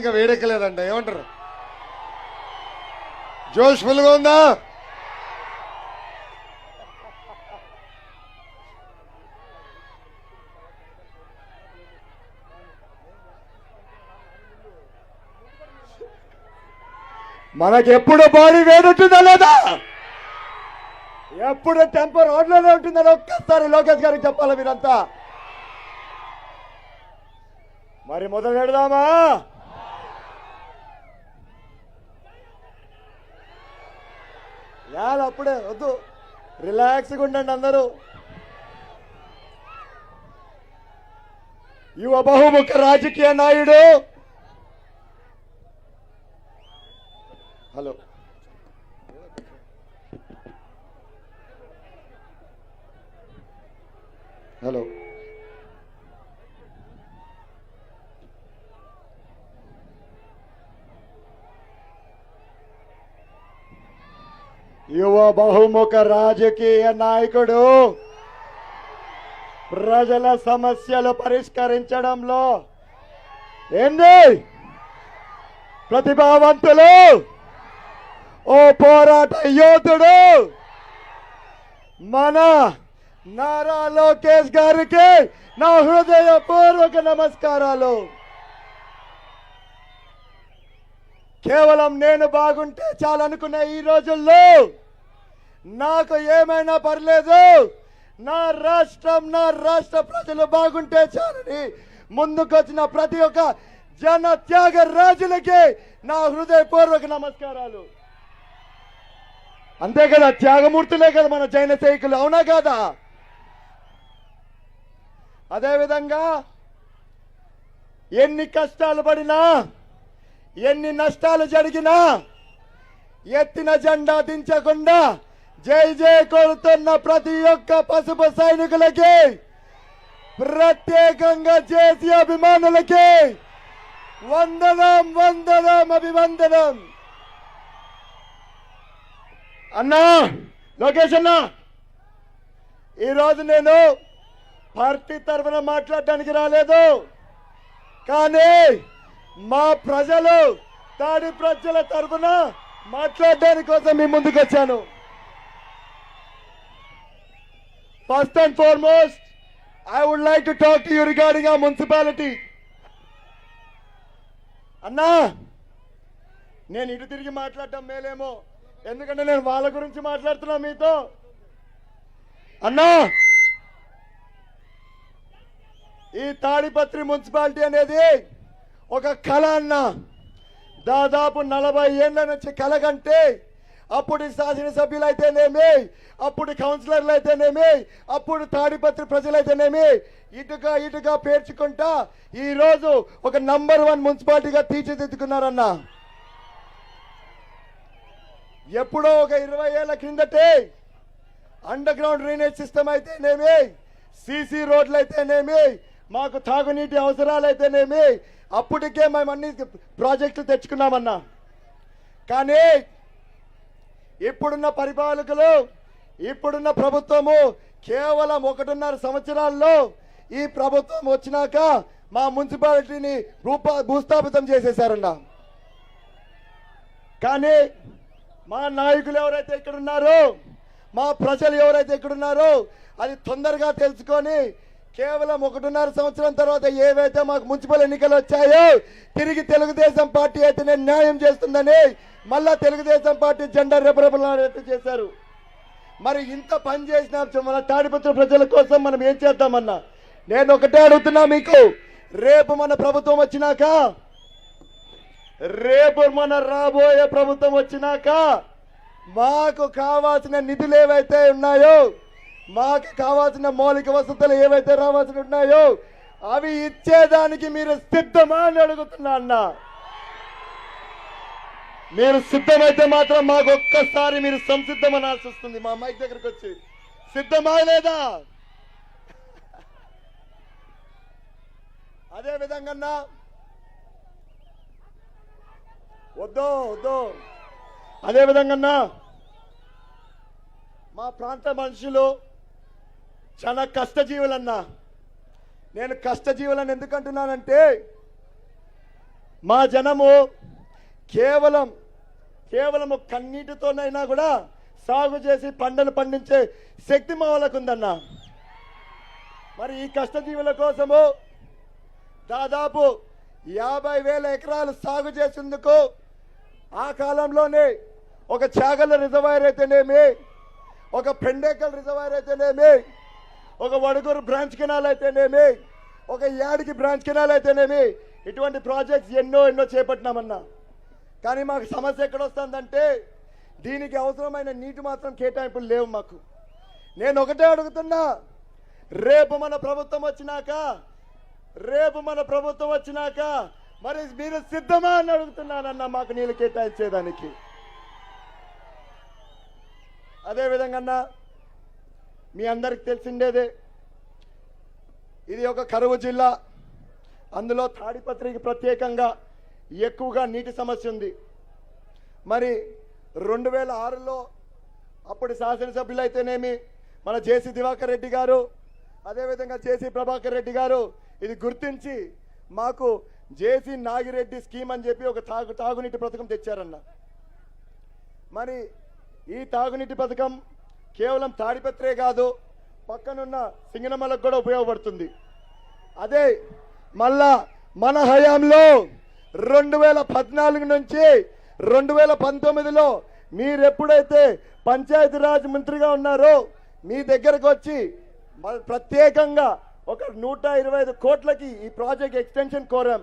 ఇంకా వేడెక్కలేదంట ఏమంటారు? జోష్ ఫుల్గా ఉందా? మనకెప్పుడు బాడీ వేడుంటుందా లేదా? ఎప్పుడు టెంపర్ రోడ్లోనే ఉంటుందని ఒక్కసారి లోకేష్ గారికి చెప్పాలి మీరంతా? మరి మొదలు పెడదామా? చాలా అప్పుడే వద్దు. రిలాక్స్గా ఉండండి అందరూ. యువ బహుముఖ రాజకీయ నాయుడు. హలో యువ బహుముఖ రాజకీయ నాయకుడు. ప్రజల సమస్యలు పరిష్కరించడంలో ఏంది ప్రతిభావంతులు? ఓ పోరాట యోధుడు. మన నారా లోకేష్ గారికి నా హృదయపూర్వక నమస్కారాలు. కేవలం నేను బాగుంటే చాలనుకునే ఈ రోజుల్లో నాకు ఏమైనా పర్లేదు. నా రాష్ట్రం నా రాష్ట్ర ప్రజలు బాగుంటే చాలని ముందుకొచ్చిన ప్రతి ఒక్క జన త్యాగ రాజులకి నా హృదయపూర్వక నమస్కారాలు. అంతే కదా త్యాగమూర్తులే కదా మన జైన సైకులు అవునా కాదా? అదేవిధంగా ఎన్ని కష్టాలు పడినా ఎన్ని నష్టాలు జరిగినా ఎత్తిన జెండా దించకుండా జై జై కోరుతున్న ప్రతి ఒక్క పసుపు సైనికులకి ప్రత్యేకంగా చేసి అభిమానులకి వందనం వందనం అభివందనం. అన్నా లోకేష్ అన్నా ఈరోజు నేను పార్టీ తరఫున మాట్లాడడానికి రాలేదు. కానీ మా ప్రజలు తాడి ప్రజల తరఫున మాట్లాడడానికి కోసం మీ ముందుకు వచ్చాను. First and foremost I would like to talk to you regarding ఆ మున్సిపాలిటీ అన్నా నేను ఇటు తిరిగి మాట్లాడటం మేలేమో. ఎందుకంటే నేను వాళ్ళ గురించి మాట్లాడుతున్నా మీతో. అన్నా ఈ తాడిపత్రి మున్సిపాలిటీ అనేది ఒక కళ అన్న. దాదాపు నలభై ఏళ్ళ నుంచి కళ కంటే అప్పుడు శాసనసభ్యులు అయితేనేమి అప్పుడు కౌన్సిలర్లు అయితేనేమి అప్పుడు తాడిపత్రి ప్రజలైతేనేమి ఇటుగా ఇటుగా పేర్చుకుంటా ఈరోజు ఒక నంబర్ వన్ మున్సిపాలిటీగా తీర్చిదిద్దుకున్నారన్న. ఎప్పుడో ఒక ఇరవై ఏళ్ళ కిందటే అండర్ గ్రౌండ్ డ్రైనేజ్ సిస్టమ్ అయితేనేమి సీసీ రోడ్లు అయితేనేమి మాకు తాగునీటి అవసరాలు అయితేనేమి అప్పటికే మేము అన్ని ప్రాజెక్టులు తెచ్చుకున్నామన్నా. కానీ ఇప్పుడున్న పరిపాలకులు ఇప్పుడున్న ప్రభుత్వము కేవలం ఒకటిన్నర సంవత్సరాల్లో ఈ ప్రభుత్వం వచ్చినాక మా మున్సిపాలిటీని రూపా భూస్థాపితం చేసేసారన్న కానీ మా నాయకులు ఎవరైతే ఇక్కడ ఉన్నారో మా ప్రజలు ఎవరైతే ఇక్కడ ఉన్నారో అది తొందరగా తెలుసుకొని కేవలం ఒకటిన్నర సంవత్సరం తర్వాత ఏవైతే మాకు మున్సిపల్ ఎన్నికలు వచ్చాయో తిరిగి తెలుగుదేశం పార్టీ అయితేనే న్యాయం చేస్తుందని మళ్ళా తెలుగుదేశం పార్టీ జెండా రెపరెపలాడేట్టు చేశారు. మరి ఇంత పని చేసిన మన తాడిపత్రి ప్రజల కోసం మనం ఏం చేద్దామన్నా? నేను ఒకటే అడుగుతున్నా మీకు. రేపు మన ప్రభుత్వం వచ్చినాక రేపు మన రాబోయే ప్రభుత్వం వచ్చినాక మాకు కావాల్సిన నిధులు ఏవైతే ఉన్నాయో మాకు కావాల్సిన మౌలిక వసతులు ఏవైతే రావాల్సి ఉన్నాయో అవి ఇచ్చేదానికి మీరు సిద్ధమా అని అడుగుతున్నా అన్న. మీరు సిద్ధమైతే మాత్రం మాకు ఒక్కసారి మీరు సంసిద్ధం అనాల్సి వస్తుంది. మా మైక్ దగ్గరకు వచ్చి. సిద్ధమా లేదా? అదే విధంగా వద్దో వద్దో. అదే విధంగా మా ప్రాంత మనుషులు చాలా కష్టజీవులన్నా. నేను కష్టజీవులను ఎందుకంటున్నానంటే మా జనము కేవలం కేవలము కన్నీటితోనైనా కూడా సాగు చేసి పంటలు పండించే శక్తి మా వాళ్ళకు ఉందన్న మరి ఈ కష్టజీవుల కోసము దాదాపు యాభై వేల ఎకరాలు సాగు చేసేందుకు ఆ కాలంలోనే ఒక చాగల రిజర్వాయర్ అయితేనేమి ఒక పెండేకల్ రిజర్వాయర్ అయితేనేమి ఒక వడుగురు బ్రాంచ్ కెనాల్ అయితేనేమి ఒక యాడికి బ్రాంచ్ కెనాల్ అయితేనేమి ఇటువంటి ప్రాజెక్ట్స్ ఎన్నో ఎన్నో చేపట్టినామన్నా. కానీ మాకు సమస్య ఎక్కడ వస్తుందంటే దీనికి అవసరమైన నీటి మాత్రం కేటాయింపులు లేవు మాకు. నేను ఒకటే అడుగుతున్నా రేపు మన ప్రభుత్వం వచ్చినాక రేపు మన ప్రభుత్వం వచ్చినాక మరి మీరు సిద్ధమా అని అడుగుతున్నానన్నా మాకు నీళ్ళు కేటాయించేదానికి. అదేవిధంగా అన్నా మీ అందరికి తెలిసిండేదే. ఇది ఒక కరువు జిల్లా. అందులో తాడిపత్రికి ప్రత్యేకంగా ఎక్కువగా నీటి సమస్య ఉంది. మరి రెండు వేల ఆరులో అప్పుడు శాసనసభ్యులు అయితేనేమి మన జేసీ దివాకర్ రెడ్డి గారు అదేవిధంగా జేసీ ప్రభాకర్ రెడ్డి గారు ఇది గుర్తించి మాకు జేసీ నాగిరెడ్డి స్కీమ్ అని చెప్పి ఒక తాగు తాగునీటి పథకం తెచ్చారన్న. మరి ఈ తాగునీటి పథకం కేవలం తాడిపత్రే కాదు పక్కనున్న సింగనమలకు కూడా ఉపయోగపడుతుంది. అదే మళ్ళా మన హయాంలో రెండు వేల పద్నాలుగు నుంచి రెండు వేల పంతొమ్మిదిలో మీరెప్పుడైతే పంచాయతీరాజ్ మంత్రిగా ఉన్నారో మీ దగ్గరకు వచ్చి మ- ప్రత్యేకంగా ఒక నూట ఇరవై ఐదు కోట్లకి ఈ ప్రాజెక్ట్ ఎక్స్టెన్షన్ కోరాం.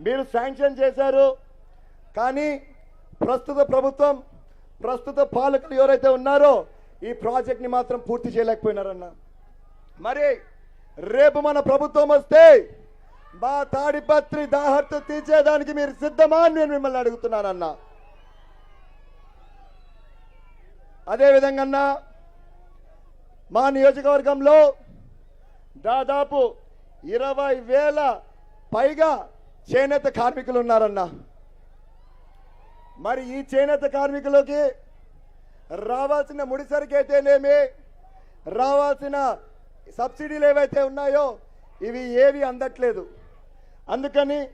మీరు శాంక్షన్ చేశారు. కానీ ప్రస్తుత ప్రభుత్వం ప్రస్తుత పాలకులు ఎవరైతే ఉన్నారో ఈ ప్రాజెక్ట్ని మాత్రం పూర్తి చేయలేకపోయినారన్న. మరి రేపు మన ప్రభుత్వం వస్తే మా తాడిపత్రి దాహర్త తీర్చేదానికి మీరు సిద్ధమా అని నేను మిమ్మల్ని అడుగుతున్నానన్న. అదేవిధంగా అన్న మా నియోజకవర్గంలో దాదాపు ఇరవై వేల పైగా చేనేత కార్మికులు ఉన్నారన్నా. మరి ఈ చేనేత కార్మికులకి రావాల్సిన ముడిసరికి అయితేనేమి? రావాల్సిన సబ్సిడీలు ఏవైతే ఉన్నాయో ఇవి ఏవి అందట్లేదు. అందుకని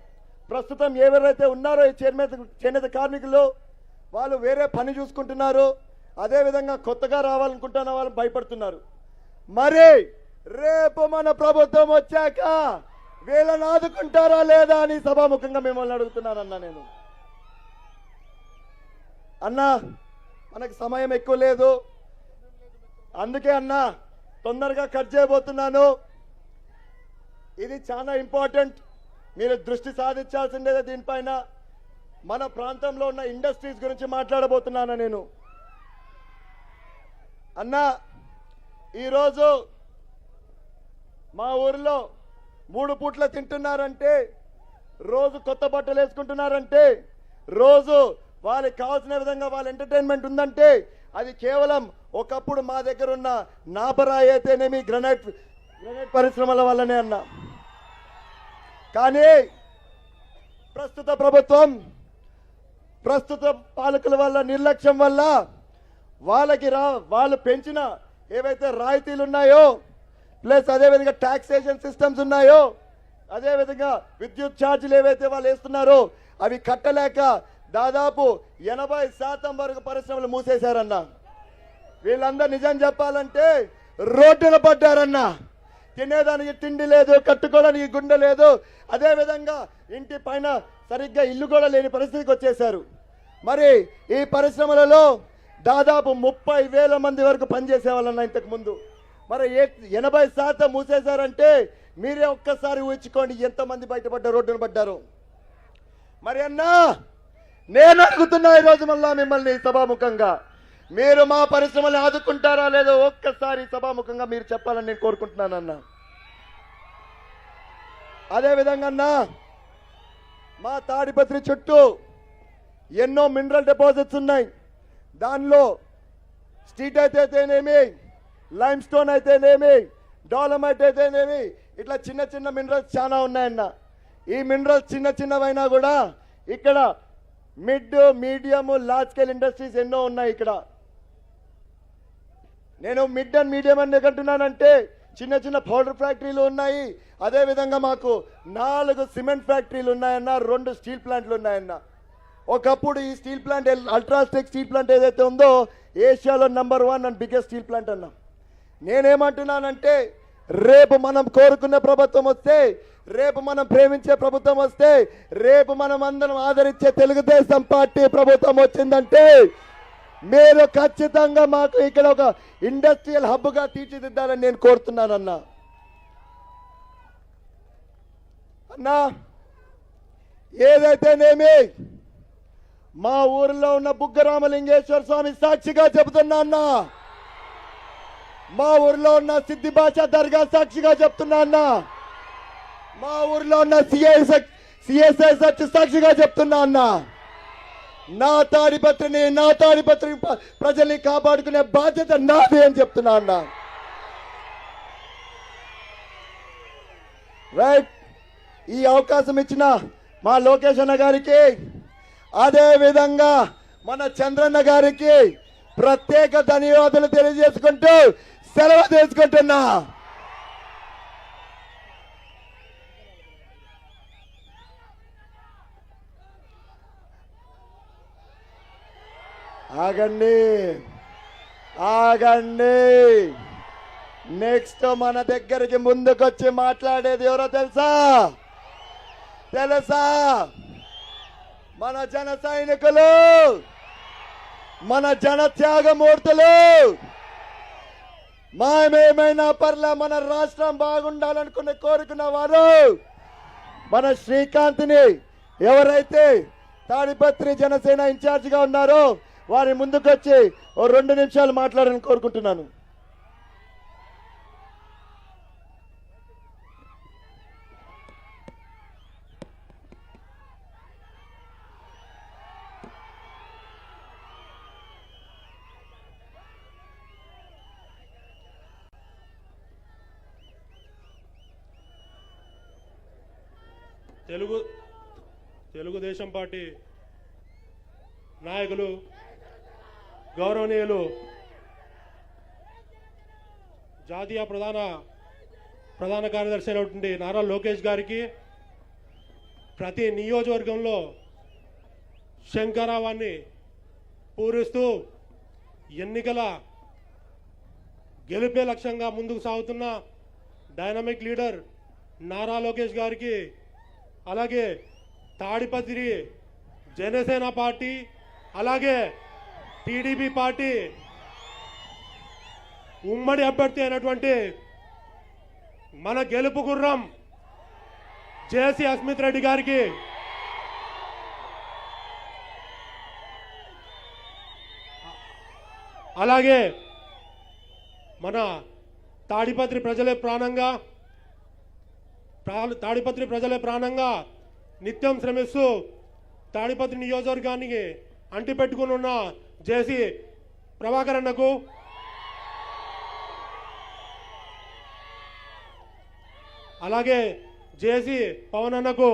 ప్రస్తుతం ఎవరైతే ఉన్నారో ఈ చేనేత చేనేత కార్మికులు వాళ్ళు వేరే పని చూసుకుంటున్నారు. అదేవిధంగా కొత్తగా రావాలనుకుంటున్న వాళ్ళు భయపడుతున్నారు. మరి రేపు మన ప్రభుత్వం వచ్చాక వీళ్ళని ఆదుకుంటారా లేదా అని సభాముఖంగా మిమ్మల్ని అడుగుతున్నానన్నా నేను. అన్నా మనకు సమయం ఎక్కువ లేదు. అందుకే అన్నా తొందరగా కట్ చేయబోతున్నాను. ఇది చాలా ఇంపార్టెంట్. మీరు దృష్టి సాధించాల్సిందే దీనిపైన. మన ప్రాంతంలో ఉన్న ఇండస్ట్రీస్ గురించి మాట్లాడబోతున్నాను నేను. అన్నా ఈరోజు మా ఊరిలో మూడు పూట్ల తింటున్నారంటే రోజు కొత్త బట్టలు వేసుకుంటున్నారంటే రోజు వాళ్ళకి కావాల్సిన విధంగా వాళ్ళ ఎంటర్టైన్మెంట్ ఉందంటే అది కేవలం ఒకప్పుడు మా దగ్గర ఉన్న నాపరాయి అయితేనేమి గ్రనైట్ గ్రనైట్ పరిశ్రమల వల్లనే అన్నా. కానీ ప్రస్తుత ప్రభుత్వం ప్రస్తుత పాలకుల వల్ల నిర్లక్ష్యం వల్ల వాళ్ళకి రా వాళ్ళు పెంచిన ఏవైతే రాయితీలు ఉన్నాయో ప్లస్ అదేవిధంగా ట్యాక్సేషన్ సిస్టమ్స్ ఉన్నాయో అదేవిధంగా విద్యుత్ ఛార్జీలు ఏవైతే వాళ్ళు వేస్తున్నారో అవి కట్టలేక దాదాపు ఎనభై శాతం వరకు పరిశ్రమలు మూసేశారన్న. వీళ్ళందరూ నిజం చెప్పాలంటే రోడ్డున పడ్డారన్న. తినేదానికి తిండి లేదు కట్టుకోవడానికి గుండె లేదు. అదే విధంగా ఇంటి పైన సరిగ్గా ఇల్లు కూడా లేని పరిస్థితికి వచ్చేసారు మరి ఈ పరిశ్రమలలో దాదాపు ముప్పై వేల మంది వరకు పనిచేసే వాళ్ళన్న ఇంతకు ముందు. మరి ఏ- ఎనభై శాతం మూసేశారంటే మీరే ఒక్కసారి ఊహించుకోండి ఎంతమంది బయటపడ్డ రోడ్డున పడ్డారు. మరి అన్నా నేను అడుగుతున్నా ఈరోజు మళ్ళా మిమ్మల్ని సభాముఖంగా. మీరు మా పరిశ్రమని ఆదుకుంటారా లేదో ఒక్కసారి సభాముఖంగా మీరు చెప్పాలని నేను కోరుకుంటున్నానన్నా. అదే విధంగా అన్నా మా తాడిపత్రి చుట్టూ ఎన్నో మినరల్ డిపాజిట్స్ ఉన్నాయి. దానిలో స్ట్రీట్ అయితేనేమి లైమ్ స్టోన్ అయితేనేమి డాలమైట్ అయితేనేమి ఇట్లా చిన్న చిన్న మినరల్స్ చాలా ఉన్నాయన్న. ఈ మినరల్స్ చిన్న చిన్నవైనా కూడా ఇక్కడ mid medium large scale industries ఎన్నో ఉన్నాయి ఇక్కడ. నేను మిడ్ అండ్ మీడియం అని అంటున్నానంటే చిన్న చిన్న పౌడర్ ఫ్యాక్టరీలు ఉన్నాయి. అదే విధంగా మాకు నాలుగు సిమెంట్ ఫ్యాక్టరీలు ఉన్నాయన్న రెండు స్టీల్ ప్లాంట్లు ఉన్నాయన్న. ఒకప్పుడు ఈ స్టీల్ ప్లాంట్ అల్ట్రాస్టెక్ స్టీల్ ప్లాంట్ ఏదైతే ఉందో ఏషియాలో number one and biggest steel plant అన్నా. నేనేమంటున్నానంటే రేపు మనం కోరుకునే ప్రభుత్వం వస్తే రేపు మనం ప్రేమించే ప్రభుత్వం వస్తే రేపు మనం అందరం ఆదరించే తెలుగుదేశం పార్టీ ప్రభుత్వం వచ్చిందంటే మీరు ఖచ్చితంగా మాకు ఇక్కడ ఒక ఇండస్ట్రియల్ హబ్గా తీర్చిదిద్దాలని నేను కోరుతున్నానన్నా. అన్నా ఏదైతేనేమి మా ఊరిలో ఉన్న బుగ్గరామలింగేశ్వర స్వామి సాక్షిగా చెబుతున్నా అన్నా మా ఊర్లో ఉన్న సిద్ధి భాష దర్గా సాక్షిగా చెప్తున్నా అన్న. మా ఊర్లో ఉన్న సిఎస్ఐ సిఎస్ఐ సచ్ సాక్షిగా చెప్తున్నా అన్న. నా తాడిపత్రిని నా తాడిపత్రి ప్రజల్ని కాపాడుకునే బాధ్యత నాది అని చెప్తున్నా అన్న. రైట్ ఈ అవకాశం ఇచ్చిన మా లోకేష్ అన్న గారికి అదే విధంగా మన చంద్రన్న గారికి ప్రత్యేక ధన్యవాదాలు తెలియజేసుకుంటూ సెలవు తీసుకుంటున్నా. ఆగండి. ఆగండి. నెక్స్ట్ మన దగ్గరికి ముందుకొచ్చి మాట్లాడేది ఎవరో తెలుసా? తెలుసా? మన జన సైనికులు మన జన త్యాగమూర్తులు మామేమైనా పర్లే మన రాష్ట్రం బాగుండాలనుకుని కోరుకున్న వారు మన శ్రీకాంత్ని ఎవరైతే తాడిపత్రి జనసేన ఇన్ఛార్జిగా ఉన్నారో వారి ముందుకొచ్చి ఓ రెండు నిమిషాలు మాట్లాడాలని కోరుకుంటున్నాను. తెలుగు తెలుగుదేశం పార్టీ నాయకులు గౌరవనీయులు జాతీయ ప్రధాన ప్రధాన కార్యదర్శి అయినటువంటి నారా లోకేష్ గారికి ప్రతి నియోజకవర్గంలో శంకరావాన్ని పూరిస్తూ ఎన్నికల గెలిపే లక్ష్యంగా ముందుకు సాగుతున్న డైనమిక్ లీడర్ నారా లోకేష్ గారికి అలాగే తాడిపత్రి జనసేన పార్టీ అలాగే టీడీపీ పార్టీ ఉమ్మడి అభ్యర్థి అయినటువంటి మన గెలుపు గుర్రం జేసీ అస్మిత్ రెడ్డి గారికి అలాగే మన తాడిపత్రి ప్రజలే ప్రాణంగా తాడిపత్రి ప్రజలే ప్రాణంగా నిత్యం శ్రమిస్తూ తాడిపత్రి నియోజకవర్గానికి అంటిపెట్టుకుని ఉన్న జేసీ ప్రభాకర్ అన్నకు అలాగే జేసీ పవన్ అన్నకు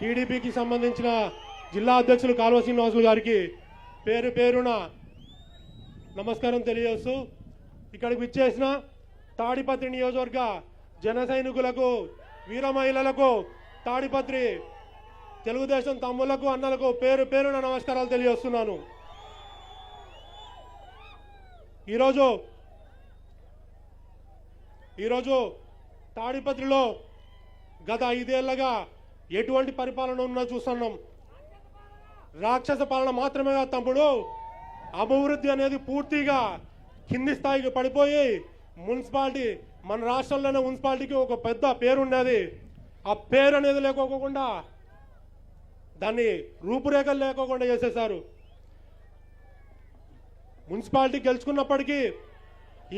టీడీపీకి సంబంధించిన జిల్లా అధ్యక్షులు కాల్వ శ్రీనివాసులు గారికి పేరు పేరున నమస్కారం తెలియజేస్తూ ఇక్కడికి విచ్చేసిన తాడిపత్రి నియోజకవర్గ జన సైనికులకు వీర మహిళలకు తాడిపత్రి తెలుగుదేశం తమ్ములకు అన్నలకు పేరు పేరున నమస్కారాలు తెలియజేస్తున్నాను. ఈరోజు ఈరోజు తాడిపత్రిలో గత ఐదేళ్ళగా ఎటువంటి పరిపాలన ఉన్నా చూస్తున్నాం. రాక్షస పాలన మాత్రమే కాదు తమ్ముడు అభివృద్ధి అనేది పూర్తిగా కింది స్థాయికి పడిపోయి మున్సిపాలిటీ మన రాష్ట్రంలోనే మున్సిపాలిటీకి ఒక పెద్ద పేరు ఉండేది ఆ పేరు అనేది లేకోకుండా దాన్ని రూపురేఖలు లేకోకుండా చేసేశారు. మున్సిపాలిటీ గెలుచుకున్నప్పటికీ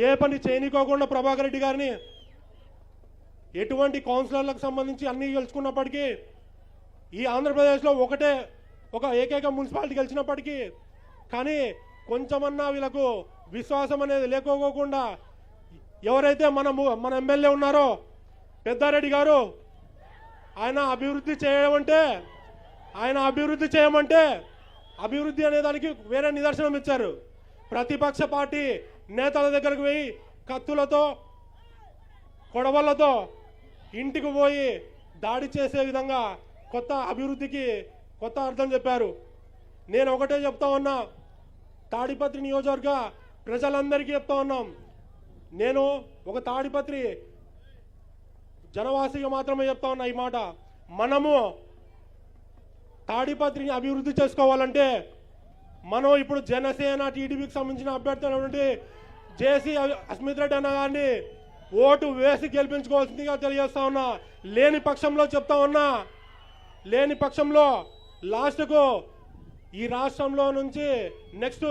ఏ పని చేయనికోకుండా ప్రభాకర్ రెడ్డి గారిని ఎటువంటి కౌన్సిలర్లకు సంబంధించి అన్నీ గెలుచుకున్నప్పటికీ ఈ ఆంధ్రప్రదేశ్లో ఒకటే ఒక ఏకైక మున్సిపాలిటీ గెలిచినప్పటికీ కానీ కొంచెమన్నా వీళ్ళకు విశ్వాసం అనేది లేకపోకుండా ఎవరైతే మన మన ఎమ్మెల్యే ఉన్నారో పెద్దారెడ్డి గారు ఆయన అభివృద్ధి చేయమంటే ఆయన అభివృద్ధి చేయమంటే అభివృద్ధి అనే దానికి వేరే నిదర్శనం ఇచ్చారు. ప్రతిపక్ష పార్టీ నేతల దగ్గరకు పోయి కత్తులతో కొడవలతో ఇంటికి పోయి దాడి చేసే విధంగా కొత్త అభివృద్ధికి కొత్త అర్థం చెప్పారు. నేను ఒకటే చెప్తా ఉన్నా తాడిపత్రి నియోజకవర్గ ప్రజలందరికీ చెప్తా ఉన్నాం. నేను ఒక తాడిపత్రి జనవాసిగా మాత్రమే చెప్తా ఉన్నా ఈ మాట. మనము తాడిపత్రిని అభివృద్ధి చేసుకోవాలంటే మనం ఇప్పుడు జనసేన టీడీపీకి సంబంధించిన అభ్యర్థులైనటువంటి జేసీ అస్మిత్ రెడ్డి అన్న గారిని ఓటు వేసి గెలిపించుకోవాల్సిందిగా తెలియజేస్తా ఉన్నా. లేని పక్షంలో చెప్తా ఉన్నా లేని పక్షంలో లాస్ట్కు ఈ రాష్ట్రంలో నుంచి నెక్స్ట్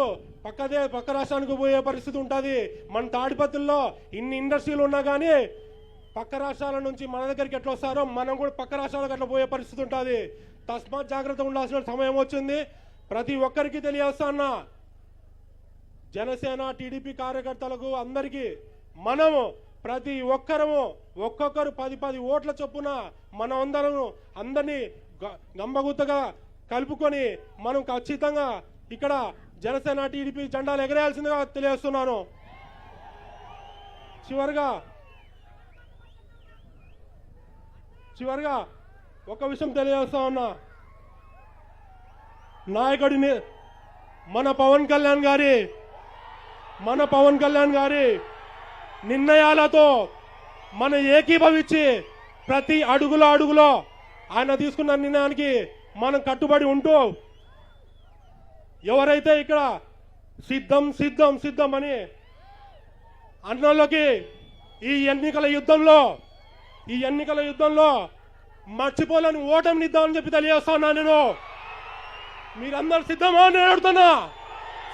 పక్కదే పక్క రాష్ట్రానికి పోయే పరిస్థితి ఉంటుంది. మన తాడిపత్రుల్లో ఇన్ని ఇండస్ట్రీలు ఉన్నా కానీ పక్క రాష్ట్రాల నుంచి మన దగ్గరికి ఎట్లా వస్తారో మనం కూడా పక్క రాష్ట్రాలకు అట్లా పోయే పరిస్థితి ఉంటుంది. తస్మాత్ జాగ్రత్త ఉండాల్సిన సమయం వచ్చింది. ప్రతి ఒక్కరికి తెలియజేస్తున్నా జనసేన టీడీపీ కార్యకర్తలకు అందరికీ మనము ప్రతి ఒక్కరము ఒక్కొక్కరు పది పది ఓట్ల చొప్పున మనం అందరం అందరినీ గ- గంబగుత్తగా కలుపుకొని మనం ఖచ్చితంగా ఇక్కడ జనసేన టీడీపీ జెండాలు ఎగరేయాల్సిందిగా తెలియజేస్తున్నాను. చివరిగా చివరిగా ఒక విషయం తెలియజేస్తా ఉన్నా. నాయకుడిని మన పవన్ కళ్యాణ్ గారి మన పవన్ కళ్యాణ్ గారి నిర్ణయాలతో మన ఏకీభవించి ప్రతి అడుగులో అడుగులో ఆయన తీసుకున్న నిర్ణయానికి మనం కట్టుబడి ఉంటూ ఎవరైతే ఇక్కడ సిద్ధం సిద్ధం సిద్ధం అని అన్నోళ్ళకి ఈ ఎన్నికల యుద్ధంలో ఈ ఎన్నికల యుద్ధంలో మర్చిపోలేని ఓటమినిద్దామని చెప్పి తెలియజేస్తున్నా నేను. మీరందరు సిద్ధమా అని అడుగుతున్నా.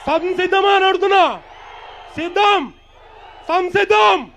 సంసిద్ధమా అని అడుగుతున్నా. సిద్ధం సంసిద్ధం.